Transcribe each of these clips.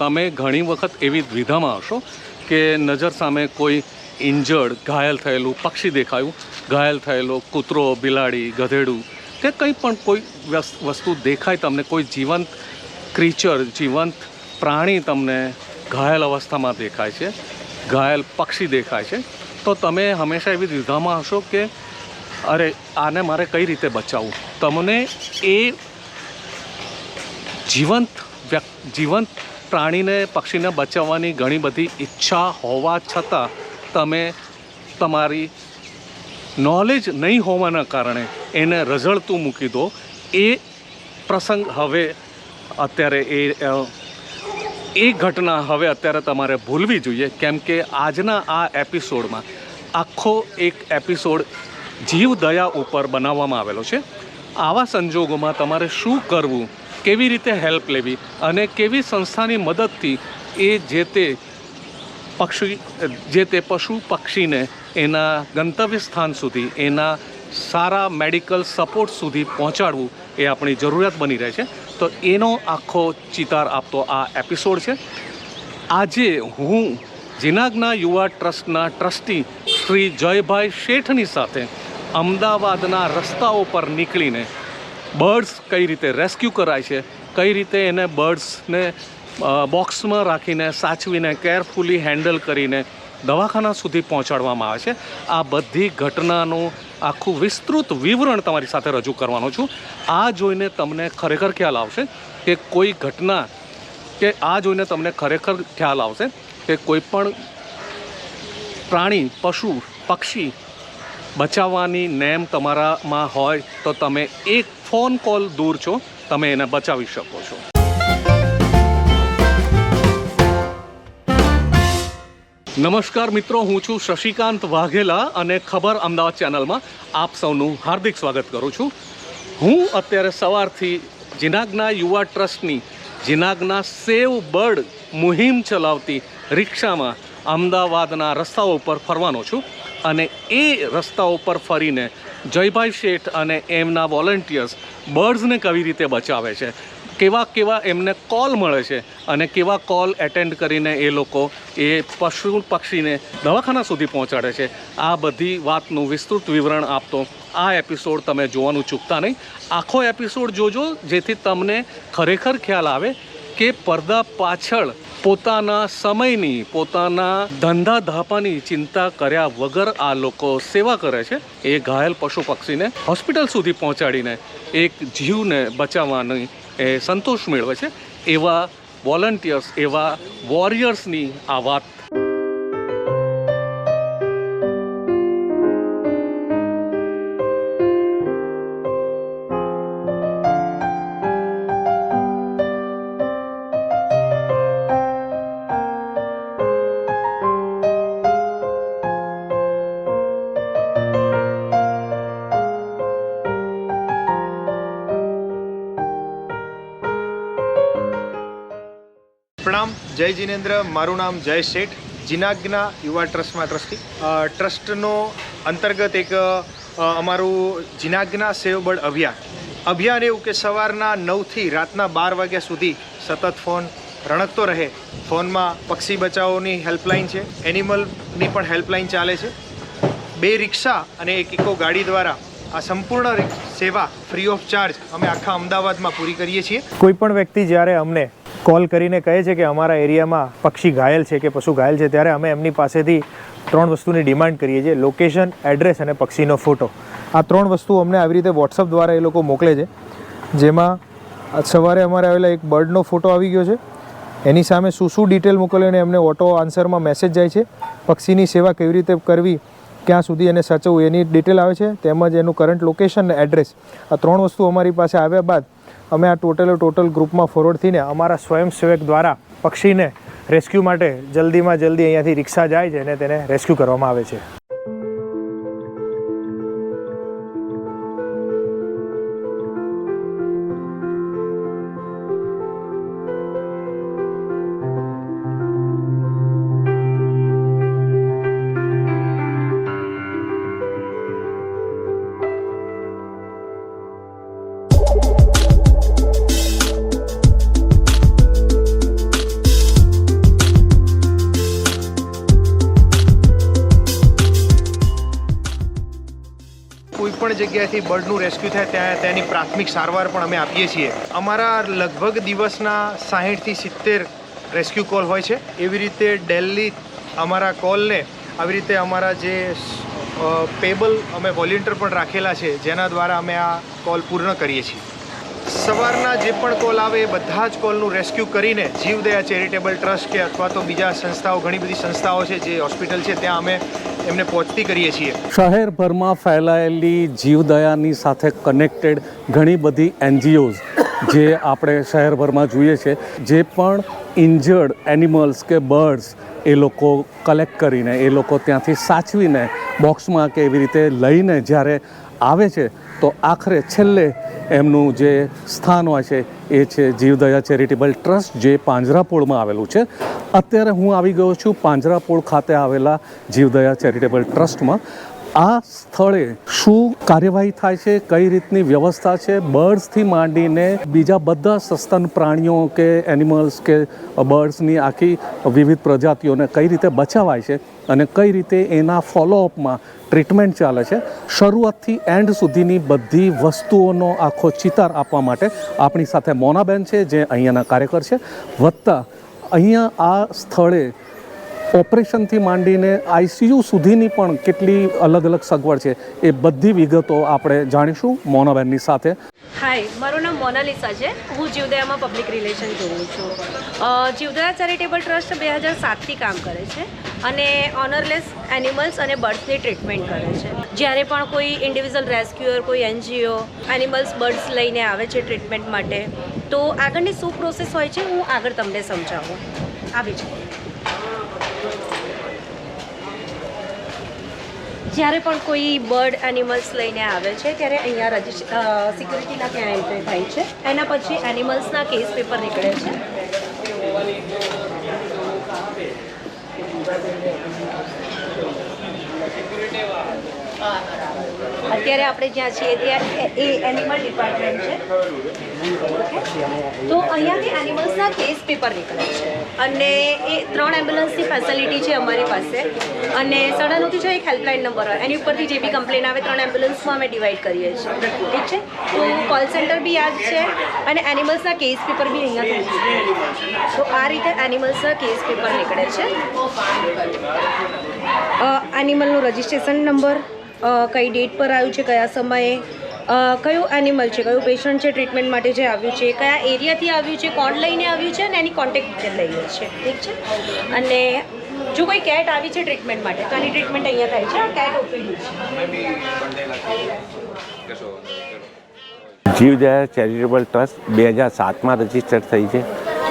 તમે ઘણી વખત એવી દ્વિધામાં હશો કે નજર સામે કોઈ ઇન્જર્ડ ઘાયલ થયેલું પક્ષી દેખાયું, ઘાયલ થયેલો કૂતરો, બિલાડી, ગધેડું કે કંઈ પણ કોઈ વસ્તુ દેખાય તમને, કોઈ જીવંત ક્રીચર જીવંત પ્રાણી તમને ઘાયલ અવસ્થામાં દેખાય છે, ઘાયલ પક્ષી દેખાય છે, તો તમે હંમેશા એવી દ્વિધામાં હશો કે, અરે, આને મારે કઈ રીતે બચાવવું? તમને એ જીવંત જીવંત પ્રાણીને પક્ષીને બચાવવાની ઘણી બધી ઈચ્છા હોવા છતાં તમે તમારી નોલેજ નહીં હોવાના કારણે એને રઝળતું મૂકી દો. એ પ્રસંગ હવે અત્યારે એ એ ઘટના હવે અત્યારે તમારે ભૂલવી જોઈએ. કેમ કે આજના આ એપિસોડમાં આખો એક એપિસોડ જીવદયા ઉપર બનાવવામાં આવેલો છે. આવા સંજોગોમાં તમારે શું કરવું? કેવી રીતે હેલ્પ લેવી અને કેવી સંસ્થાની મદદથી એ જે તે પક્ષી, જે તે પશુ પક્ષીને એના ગંતવ્ય સ્થાન સુધી, એના સારા મેડિકલ સપોર્ટ સુધી પહોંચાડવું એ આપણી જરૂરિયાત બની રહે છે. તો એનો આખો ચિતાર આપતો આ એપિસોડ છે. આજે હું જીનાગના યુવા ટ્રસ્ટના ટ્રસ્ટી શ્રી જયભાઈ શેઠની સાથે અમદાવાદના રસ્તાઓ પર નીકળીને બર્ડ્સ કઈ રીતે રેસ્ક્યુ કરાય છે, કઈ રીતે એને બર્ડ્સને બોક્સમાં રાખીને, સાચવીને, કેરફુલી હેન્ડલ કરીને દવાખાના સુધી પહોંચાડવામાં આવે છે. આ બધી ઘટનાનું આખું વિસ્તૃત વિવરણ તમારી સાથે રજૂ કરવાનો છું. આ જોઈને તમને ખરેખર ખ્યાલ આવશે કે કોઈ ઘટના, કે આ જોઈને તમને ખરેખર ખ્યાલ આવશે કે કોઈ પણ પ્રાણી, પશુ, પક્ષી બચાવવાની નેમ તમારામાં હોય તો તમે એક ફોન કોલ દૂર છો, તમે એને બચાવી શકો છો. નમસ્કાર મિત્રો, હું છું શશિકાંત વાઘેલા અને ખબર અમદાવાદ ચેનલમાં આપ સૌનું હાર્દિક સ્વાગત કરું છું. હું અત્યારે સવારથી જીનાગના યુવા ટ્રસ્ટની, જીનાગના સેવ બર્ડ મુહિમ ચલાવતી રિક્ષામાં અમદાવાદના રસ્તાઓ પર ફરવાનો છું અને એ રસ્તાઓ પર ફરીને જયભાઈ શેઠ અને એમના વોલન્ટિયર્સ બર્ડ્સને કેવી રીતે બચાવે છે? કેવા કેવા એમને કોલ મળે છે અને કેવા કોલ એટેન્ડ કરીને એ લોકો એ પશુ પક્ષીને દવાખાના સુધી પહોંચાડે છે? આ બધી વાતનું વિસ્તૃત વિવરણ આપતો આ એપિસોડ તમે જોવાનું ચૂકતા નહીં. આખો એપિસોડ જોજો જેથી તમને ખરેખર ખ્યાલ આવે કે પડદા પાછળ પોતાના સમયની, પોતાના ધંધા ધાપાની ચિંતા કર્યા વગર આ લોકો સેવા કરે છે. એ ઘાયલ પશુ પક્ષીને હોસ્પિટલ સુધી પહોંચાડીને એક જીવને બચાવવાની એ સંતોષ મેળવે છે. એવા વોલન્ટિયર્સ, એવા વોરિયર્સની આ વાત પ્રણામ, જય જીનેન્દ્ર, મારું નામ જય શેઠ, જીનાગના યુવા ટ્રસ્ટમાં ટ્રસ્ટી. ટ્રસ્ટનો અંતર્ગત એક અમારું જીનાગના સેવબળ અભિયાન. અભિયાન એવું કે સવારના નવથી રાતના બાર વાગ્યા સુધી સતત ફોન રણકતો રહે. ફોનમાં પક્ષી બચાવોની હેલ્પલાઇન છે, એનિમલની પણ હેલ્પલાઇન ચાલે છે. બે રિક્ષા અને એક ઇકો ગાડી દ્વારા આ સંપૂર્ણ સેવા ફ્રી ઓફ ચાર્જ અમે આખા અમદાવાદમાં પૂરી કરીએ છીએ. કોઈ પણ વ્યક્તિ જ્યારે અમને કોલ કરીને કહે છે કે અમારા એરિયામાં પક્ષી ઘાયલ છે કે પશુ ઘાયલ છે, ત્યારે અમે એમની પાસેથી ત્રણ વસ્તુની ડિમાન્ડ કરીએ છીએ લોકેશન એડ્રેસ અને પક્ષીનો ફોટો આ ત્રણ વસ્તુ અમને આવી રીતે વોટ્સઅપ દ્વારા એ લોકો મોકલે છે. જેમાં સવારે અમારે આવેલા એક બર્ડનો ફોટો આવી ગયો છે. એની સામે શું શું ડિટેલ મોકલીને એમને ઓટો આન્સરમાં મેસેજ જાય છે. પક્ષીની સેવા કેવી રીતે કરવી, ક્યાં સુધી એને સાચવવું, એની ડિટેલ આવે છે. તેમજ એનું કરંટ લોકેશન એડ્રેસ આ ત્રણ વસ્તુ અમારી પાસે આવ્યા બાદ અમે આ ટોટલે ટોટલ ગ્રુપમાં ફોરવર્ડ થઈને અમારા સ્વયંસેવક દ્વારા પક્ષીને રેસ્ક્યુ માટે જલ્દીમાં જલ્દી અહીંયાથી રિક્ષા જાય છે અને તેને રેસ્ક્યુ કરવામાં આવે છે. જગ્યાએથી બર્ડનું રેસ્ક્યુ થાય ત્યાં તેની પ્રાથમિક સારવાર પણ અમે આપીએ છીએ. અમારા લગભગ દિવસના સાહીઠથી સિત્તેર રેસ્ક્યુ કોલ હોય છે. એવી રીતે ડેલી અમારા કોલને આવી રીતે અમારા જે પેબલ અમે વોલેન્ટિયર પણ રાખેલા છે, જેના દ્વારા અમે આ કોલ પૂર્ણ કરીએ છીએ. સવારના જે પણ કોલ આવે એ બધા જ કોલનું રેસ્ક્યુ કરીને જીવદયા ચેરિટેબલ ટ્રસ્ટ કે અથવા તો બીજા સંસ્થાઓ, ઘણી બધી સંસ્થાઓ છે જે હોસ્પિટલ છે, ત્યાં અમે એમને પહોંચતી કરીએ છીએ. શહેરભરમાં ફેલાયેલી જીવદયાની સાથે કનેક્ટેડ ઘણી બધી એનજીઓઝ જે આપણે શહેરભરમાં જોઈએ છે, જે પણ ઇન્જર્ડ એનિમલ્સ કે બર્ડ્સ એ લોકો કલેક્ટ કરીને, એ લોકો ત્યાંથી સાચવીને બોક્સમાં કે એવી રીતે લઈને જ્યારે આવે છે, તો આખરે છેલ્લે એમનું જે સ્થાન હોય છે, એ છે જીવદયા ચેરિટેબલ ટ્રસ્ટ, જે પાંજરાપોળમાં આવેલું છે. અત્યારે હું આવી ગયો છું પાંજરાપોળ ખાતે આવેલા જીવદયા ચેરિટેબલ ટ્રસ્ટમાં. આ સ્થળે શું કાર્યવાહી થાય છે, કઈ રીતની વ્યવસ્થા છે, બર્ડ્સથી માંડીને બીજા બધા સસ્તન પ્રાણીઓ કે એનિમલ્સ કે બર્ડ્સની આખી વિવિધ પ્રજાતિઓને કઈ રીતે બચાવાય છે અને કઈ રીતે એના ફોલોઅપમાં ટ્રીટમેન્ટ ચાલે છે, શરૂઆતથી એન્ડ સુધીની બધી વસ્તુઓનો આખો ચિતાર આપવા માટે આપણી સાથે મોનાબેન છે, જે અહીંયાના કાર્યકર છે. વત્તા, અહીંયા આ સ્થળે ઓપરેશનથી માંડીને આઈસીયુ સુધીની પણ કેટલી અલગ અલગ સગવડ છે એ બધી વિગતો આપણે જાણીશું મોનાબેનની સાથે. હાય, મારું નામ મોનાલિસા છે. હું જીવદયામાં પબ્લિક રિલેશન જોઉં છું. જીવદયા ચેરિટેબલ ટ્રસ્ટ બે હજાર સાતથી કામ કરે છે અને ઓનરલેસ એનિમલ્સ અને બર્ડ્સની ટ્રીટમેન્ટ કરે છે. જ્યારે પણ કોઈ ઇન્ડિવિજ્યુઅલ રેસ્ક્યુઅર કોઈ એનજીઓ એનિમલ્સ બર્ડ્સ લઈને આવે છે ટ્રીટમેન્ટ માટે, તો આગળની શું પ્રોસેસ હોય છે હું આગળ તમને સમજાવું. આવી છે જ્યારે પણ કોઈ બર્ડ એનિમલ્સ લઈને આવે છે, ત્યારે અહીંયા રજિસ્ટ સિક્યુરિટીના ત્યાં એન્ટ્રી થાય છે. એના પછી એનિમલ્સના કેસ પેપર નીકળે છે. અત્યારે આપણે જ્યાં છીએ ત્યાં એ- એનિમલ ડિપાર્ટમેન્ટ છે. તો અહીંયાથી એનિમલ્સના કેસ પેપર નીકળે છે. અને એ ત્રણ એમ્બ્યુલન્સની ફેસિલિટી છે અમારી પાસે. અને સાડા નવથી છ એક હેલ્પલાઇન નંબર હોય, એની ઉપરથી જે બી કમ્પ્લેન આવે, ત્રણ એમ્બ્યુલન્સમાં અમે ડિવાઈડ કરીએ છીએ. ઠીક છે? તો કોલ સેન્ટર બી યાદ છે અને એનિમલ્સના કેસ પેપર બી અહીંયા તો આ રીતે એનિમલ્સના કેસ પેપર નીકળે છે. એનિમલનું રજિસ્ટ્રેશન નંબર કઈ ડેટ પર આવ્યું છે, કયા સમયે? કયું એનિમલ છે, કયું પેશન્ટ છે ટ્રીટમેન્ટ માટે જે આવ્યું છે, કયા એરિયાથી આવ્યું છે, કોણ લઈને આવ્યું છે, અને એની કોન્ટેક્ટ ડિટેલ લઈએ છે, ઠીક છે? અને જો કોઈ કેટ આવી છે ટ્રીટમેન્ટ માટે, તો એની ટ્રીટમેન્ટ અહીંયા થાય છે, આ કેટ ઓપીડી છે. જીવદયા ચેરિટેબલ ટ્રસ્ટ બે હજાર સાતમાં રજિસ્ટર થઈ છે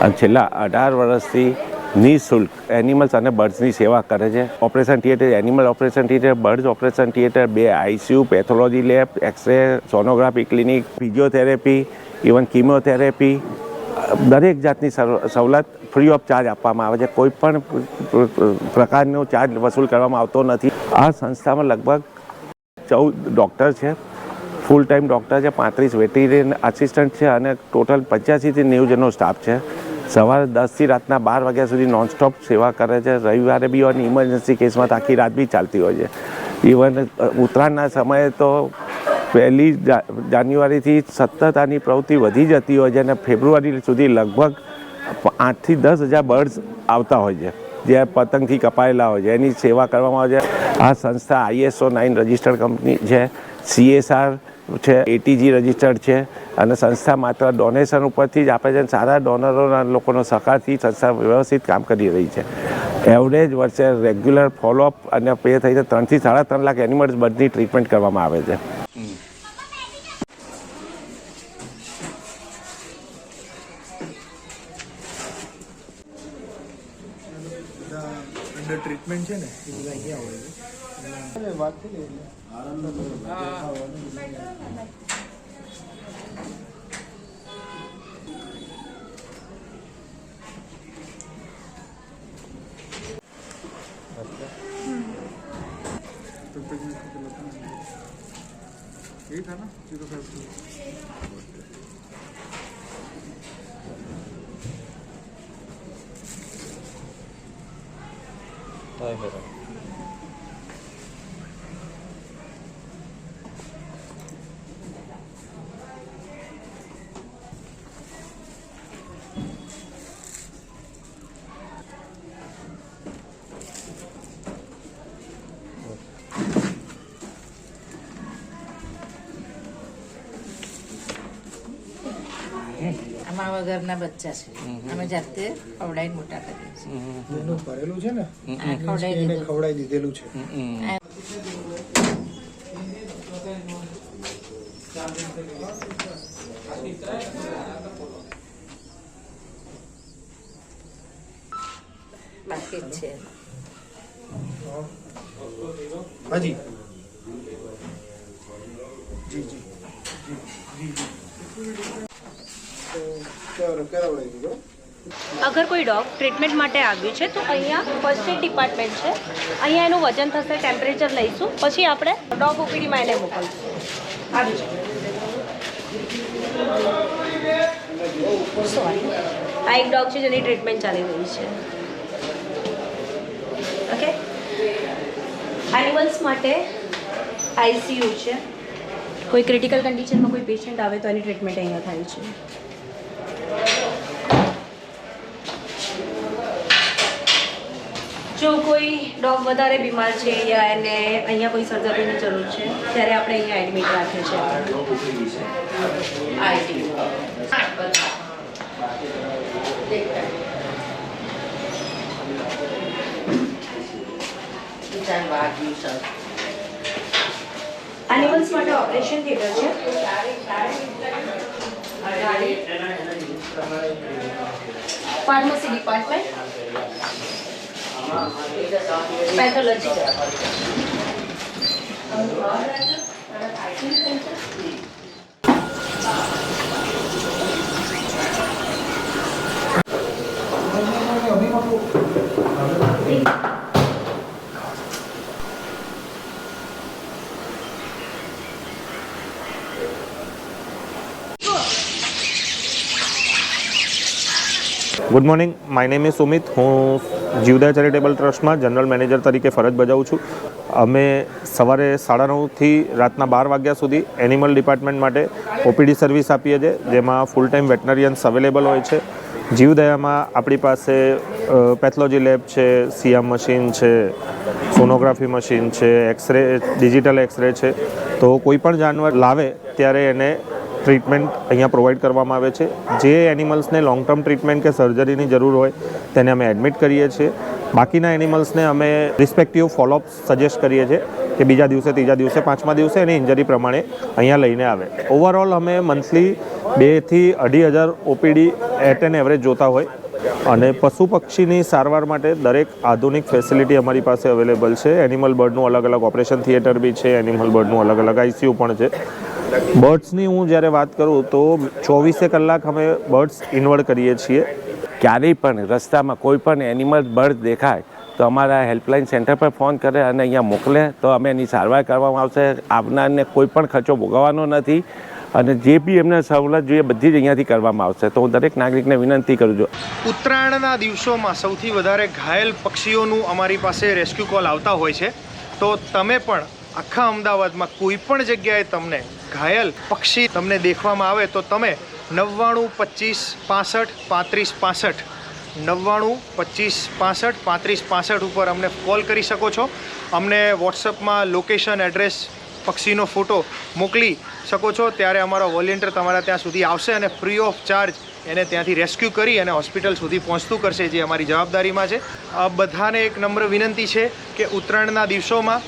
અને છેલ્લા અઢાર વર્ષથી નિઃશુલ્ક. એનિમલ્સ અને બર્ડ્સની સેવા કરે છે. Operation theatre animal operation theatre birds operation theatre બે ICU pathology lab x ray sonography clinic physiotherapy even chemotherapy દરેક જાતની સવ- સવલત ફ્રી ઓફ ચાર્જ આપવામાં આવે છે. કોઈ પણ પ્રકારનો ચાર્જ વસૂલ કરવામાં આવતો નથી. આ સંસ્થામાં લગભગ ચૌદ ડૉક્ટર છે. ફૂલ ટાઈમ ડૉક્ટર છે, પાંત્રીસ વેટેરિયન આસિસ્ટન્ટ છે અને ટોટલ પંચ્યાસીથી નેવું જણનો સ્ટાફ છે. સવારે દસથી રાતના બાર વાગ્યા સુધી નોનસ્ટોપ સેવા કરે છે. રવિવારે બી અને ઇમરજન્સી કેસમાં તો આખી રાત બી ચાલતી હોય છે. ઇવન ઉત્તરાયણના સમયે તો પહેલી જાન્યુઆરીથી સતત આની પ્રવૃત્તિ વધી જતી હોય છે અને ફેબ્રુઆરી સુધી લગભગ આઠથી દસ હજાર બર્ડ્સ આવતા હોય છે. જે પતંગથી કપાયેલા હોય છે. એની સેવા કરવામાં આવે છે. આ સંસ્થા આઈએસઓ નાઇન રજિસ્ટર્ડ કંપની છે. સીએસઆર છે. એટીજી રજિસ્ટર્ડ છે. અને સંસ્થા માત્ર ડોનેશન ઉપરથી જ આપે છે અને સારા ડોનરોના લોકોનો સહકારથી સંસ્થા વ્યવસ્થિત કામ કરી રહી છે. એવરેજ વર્ષે રેગ્યુલર ફોલોઅપ અને પે થઈ છે ત્રણથી સાડા ત્રણ લાખ એનિમલ્સ બર્ડની ટ્રીટમેન્ટ કરવામાં આવે છે. ટ્રીટમેન્ટ છે ને એ બધા અહીંયા હોય છે. વાત થઈ Claro. વગરના બચ્ચા છે. અમે જાતે ખવડાવીને મોટા કરીએ છીએ. ભરેલું છે ને? ખવડાવી ખવડાવી દીધેલું છે બાકી જ છે હાજી જી જી કરાવડાવી દીધો અગર કોઈ ડોગ ટ્રીટમેન્ટ માટે આવ્યું છે, તો અહીંયા ફર્સ્ટ એડ ડિપાર્ટમેન્ટ છે. અહીંયા એનું વજન થશે ટેમ્પરેચર લઈશું. પછી આપણે ડોગ ઓપીડીમાં એને મોકલશું. આવી સોરી આ એક ડોગ છે જેની ટ્રીટમેન્ટ ચાલી રહી છે. ઓકે એનિમલ્સ માટે આઈસીયુ છે. કોઈ ક્રિટિકલ કન્ડિશનમાં કોઈ પેશન્ટ આવે તો એની ટ્રીટમેન્ટ અહીંયા થાય છે. જો કોઈ ડોગ વધારે બીમાર છે યા એને અહીંયા કોઈ સર્જરીની જરૂર છે, ત્યારે આપણે અહીંયા એડમિટ રાખીએ છીએ. એનિમલ્સ માટે ઓપરેશન થિયેટર છે. Pharmacy department pathology good morning my name is Sumit હું જીવદયા ચેરિટેબલ ટ્રસ્ટમાં જનરલ મેનેજર તરીકે ફરજ બજાવું છું. અમે સવારે સાડા નવથી રાતના બાર વાગ્યા સુધી એનિમલ ડિપાર્ટમેન્ટ માટે ઓપીડી સર્વિસ આપીએ છીએ, જેમાં ફૂલ ટાઈમ વેટનરિયન્સ અવેલેબલ હોય છે. જીવદયામાં આપણી પાસે પેથોલોજી લેબ છે સીએમ મશીન છે સોનોગ્રાફી મશીન છે x ray digital x ray છે. તો કોઈ પણ જાનવર લાવે, ત્યારે એને ટ્રીટમેન્ટ અહીંયા પ્રોવાઈડ કરવામાં આવે છે. જે એનિમલ્સને લોંગ ટર્મ ટ્રીટમેન્ટ કે સર્જરીની જરૂર હોય, તેને અમે એડમિટ કરીએ છીએ. બાકીના એનિમલ્સને અમે રિસ્પેક્ટિવ ફોલોઅપ સજેસ્ટ કરીએ છીએ કે બીજા દિવસે, ત્રીજા દિવસે, પાંચમા દિવસે એની ઇન્જરી પ્રમાણે અહીંયા લઈને આવે. ઓવરઓલ અમે મંથલી બેથી અઢી હજાર ઓપીડી એટ એન એવરેજ જોતા હોય અને પશુ પક્ષીની સારવાર માટે દરેક આધુનિક ફેસિલિટી અમારી પાસે અવેલેબલ છે. એનિમલ બર્ડનું અલગ અલગ ઓપરેશન થિયેટર બી છે એનિમલ બર્ડનું અલગ અલગ આઈસીયુ પણ છે. બર્ડ્સની હું જ્યારે વાત કરું તો ચોવીસે કલાક અમે બર્ડ્સ ઇન્વર્ડ કરીએ છીએ. ક્યારેય પણ રસ્તામાં કોઈ પણ એનિમલ બર્ડ દેખાય તો અમારા હેલ્પલાઇન સેન્ટર પર ફોન કરે અને અહીંયા મોકલે તો અમે એની સારવાર કરવામાં આવશે. આવનારને કોઈ પણ ખર્ચો ભોગવવાનો નથી અને જે બી એમને સવલત જોઈએ બધી જ અહીંયાથી કરવામાં આવશે. તો હું દરેક નાગરિકને વિનંતી કરું છું. ઉત્તરાયણના દિવસોમાં સૌથી વધારે ઘાયલ પક્ષીઓનું અમારી પાસે રેસ્ક્યુ કોલ આવતા હોય છે. તો તમે પણ આખા અમદાવાદમાં કોઈ પણ જગ્યાએ તમને ઘાયલ પક્ષી તમને દેખવામાં આવે તો તમે નવ્વાણું પચીસ પાસઠ પાંત્રીસ પાસઠ, નવ્વાણું પચીસ પાસઠ પાંત્રીસ પાસઠ ઉપર અમને કોલ કરી શકો છો. અમને વોટ્સઅપમાં લોકેશન એડ્રેસ પક્ષીનો ફોટો મોકલી શકો છો. ત્યારે અમારો વોલેન્ટિયર તમારા ત્યાં સુધી આવશે અને ફ્રી ઓફ ચાર્જ એને ત્યાંથી રેસ્ક્યુ કરી અને હોસ્પિટલ સુધી પહોંચતું કરશે, જે અમારી જવાબદારીમાં છે. આ બધાને એક નમ્ર વિનંતી છે કે ઉત્તરાયણના દિવસોમાં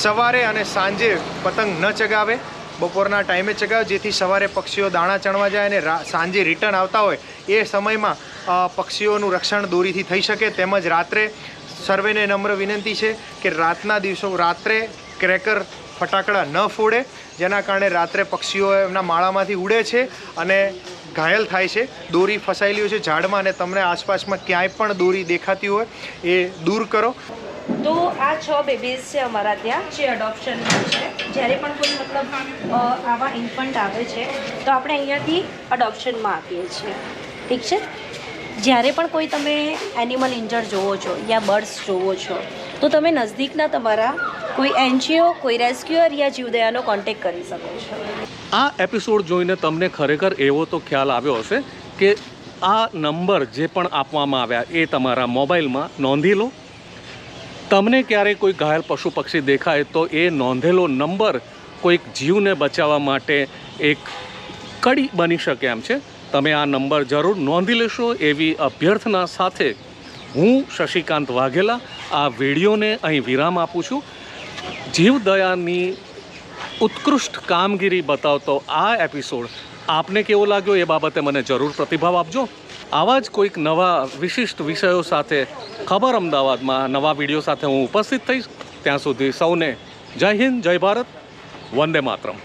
સવારે અને સાંજે પતંગ ન ચગાવે. બપોરના ટાઈમે ચગાવે જેથી સવારે પક્ષીઓ દાણા ચણવા જાય અને સાંજે રિટર્ન આવતા હોય, એ સમયમાં પક્ષીઓનું રક્ષણ દોરીથી થઈ શકે. તેમજ રાત્રે સર્વેને નમ્ર વિનંતી છે કે રાતના દિવસો, રાત્રે ક્રેકર ફટાકડા ન ફોડે, જેના કારણે રાત્રે પક્ષીઓ એમના માળામાંથી ઉડે છે અને ઘાયલ થાય છે. દોરી ફસાયેલી હોય છે ઝાડમાં અને તમને આસપાસમાં ક્યાંય પણ દોરી દેખાતી હોય, એ દૂર કરો. તો આ છ બેબીઝ છે અમારા ત્યાં, જે અડોપ્શનમાં છે. જ્યારે પણ કોઈ મતલબ આવા ઇન્ફન્ટ આવે છે, તો આપણે અહીંયાથી અડોપ્શનમાં આપીએ છીએ. ઠીક છે? જ્યારે પણ કોઈ તમે એનિમલ ઇન્જર જોવો છો યા બર્ડ્સ જોવો છો, તો તમે નજદીકના તમારા કોઈ એનજીઓ, કોઈ રેસ્ક્યુઅર યા જીવદયાનો કોન્ટેક કરી શકો છો. આ એપિસોડ જોઈને તમને ખરેખર એવો તો ખ્યાલ આવ્યો હશે કે આ નંબર જે પણ આપવામાં આવ્યા એ તમારા મોબાઈલમાં નોંધી લો. તમને ક્યારેય કોઈ ઘાયલ પશુ પક્ષી દેખાય તો એ નોંધેલો નંબર કોઈક જીવને બચાવવા માટે એક કડી બની શકે એમ છે. તમે આ નંબર જરૂર નોંધી લેશો એવી અભ્યર્થના સાથે હું શશિકાંત વાઘેલા આ વિડીયોને અહીં વિરામ આપું છું. જીવદયાની ઉત્કૃષ્ટ કામગીરી બતાવતો આ એપિસોડ આપને કેવો લાગ્યો એ બાબતે મને જરૂર પ્રતિભાવ આપજો. આવા જ કોઈક નવા વિશિષ્ટ વિષયો સાથે ખબર અમદાવાદમાં નવા વીડિયો સાથે હું ઉપસ્થિત થઈશ. ત્યાં સુધી સૌને જય હિન્દ, જય ભારત, વંદે માતરમ.